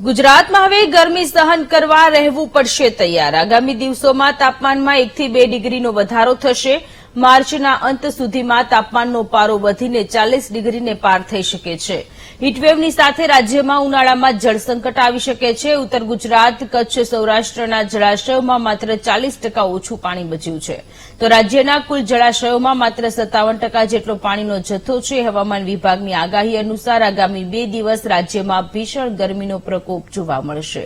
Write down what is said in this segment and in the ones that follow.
ગુજરાતમાં હવે ગરમી સહન કરવા રહેવું પડશે તૈયાર. આગામી દિવસોમાં તાપમાનમાં એકથી બે ડિગ્રીનો વધારો થશે. માર્ચના અંત સુધીમાં તાપમાનનો પારો વધીને ચાલીસ ડિગ્રીને પાર થઈ શકે છે. હીટવેવની સાથે રાજ્યમાં ઉનાળામાં જળસંકટ આવી શકે છે. ઉત્તર ગુજરાત, કચ્છ, સૌરાષ્ટ્રના જળાશયોમાં માત્ર ચાલીસ ટકા ઓછું પાણી બચ્યું છે. તો રાજ્યના કુલ જળાશયોમાં માત્ર સત્તાવન ટકા જેટલો પાણીનો જથ્થો છે. હવામાન વિભાગની આગાહી અનુસાર આગામી બે દિવસ રાજ્યમાં ભીષણ ગરમીનો પ્રકોપ જોવા મળશે.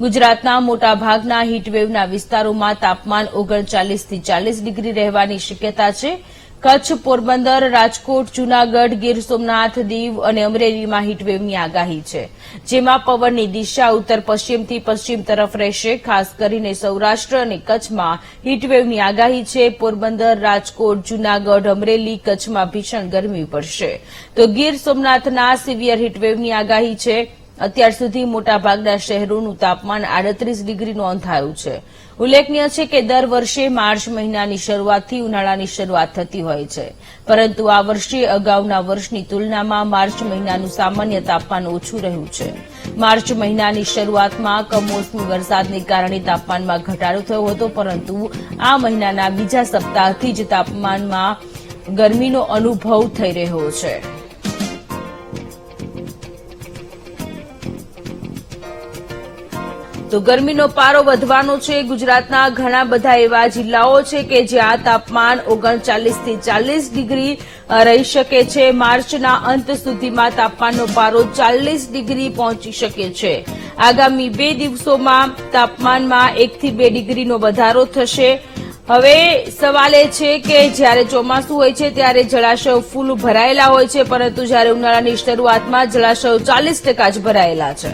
ગુજરાતના મોટાભાગના હીટવેવના વિસ્તારોમાં તાપમાન ઓગણચાલીસથી ચાલીસ ડિગ્રી રહેવાની શક્યતા છે. કચ્છ, પોરબંદર, રાજકોટ, જૂનાગઢ, ગીર સોમનાથ, દીવ અને અમરેલીમાં હીટવેવની આગાહી છે. જેમાં પવનની દિશા ઉત્તર પશ્ચિમથી પશ્ચિમ તરફ રહેશે. ખાસ કરીને સૌરાષ્ટ્ર અને કચ્છમાં હીટવેવની આગાહી છે. પોરબંદર, રાજકોટ, જૂનાગઢ, અમરેલી કચ્છમાં ભીષણ ગરમી પડશે. તો ગીર સોમનાથના સિવિયર હીટવેવની આગાહી છે. અત્યાર સુધી મોટાભાગના શહેરોનું તાપમાન આડત્રીસ ડિગ્રી નોંધાયું છે. ઉલ્લેખનીય છે કે દર વર્ષે માર્ચ મહિનાની શરૂઆતથી ઉનાળાની શરૂઆત થતી હોય છે. પરંતુ આ વર્ષે અગાઉના વર્ષની તુલનામાં માર્ચ મહિનાનું સામાન્ય તાપમાન ઓછું રહ્યું છે. માર્ચ મહિનાની શરૂઆતમાં કમોસમી વરસાદને કારણે તાપમાનમાં ઘટાડો થયો હતો, પરંતુ આ મહિનાના બીજા સપ્તાહથી જ તાપમાનમાં ગરમીનો અનુભવ થઈ રહ્યો છે. તો ગરમીનો પારો વધવાનો છે. ગુજરાતના ઘણા બધા એવા જિલ્લાઓ છે કે જ્યાં તાપમાન ઓગણચાલીસથી ચાલીસ ડિગ્રી રહી શકે છે. માર્ચના અંત સુધીમાં તાપમાનનો પારો ચાલીસ ડિગ્રી પહોંચી શકે છે. આગામી બે દિવસોમાં તાપમાનમાં એકથી બે ડિગ્રીનો વધારો થશે. હવે સવાલ એ છે કે જ્યારે ચોમાસું હોય છે ત્યારે જળાશયો ફૂલ ભરાયેલા હોય છે, પરંતુ જ્યારે ઉનાળાની શરૂઆતમાં જળાશયો ચાલીસ ટકા જ ભરાયેલા છે.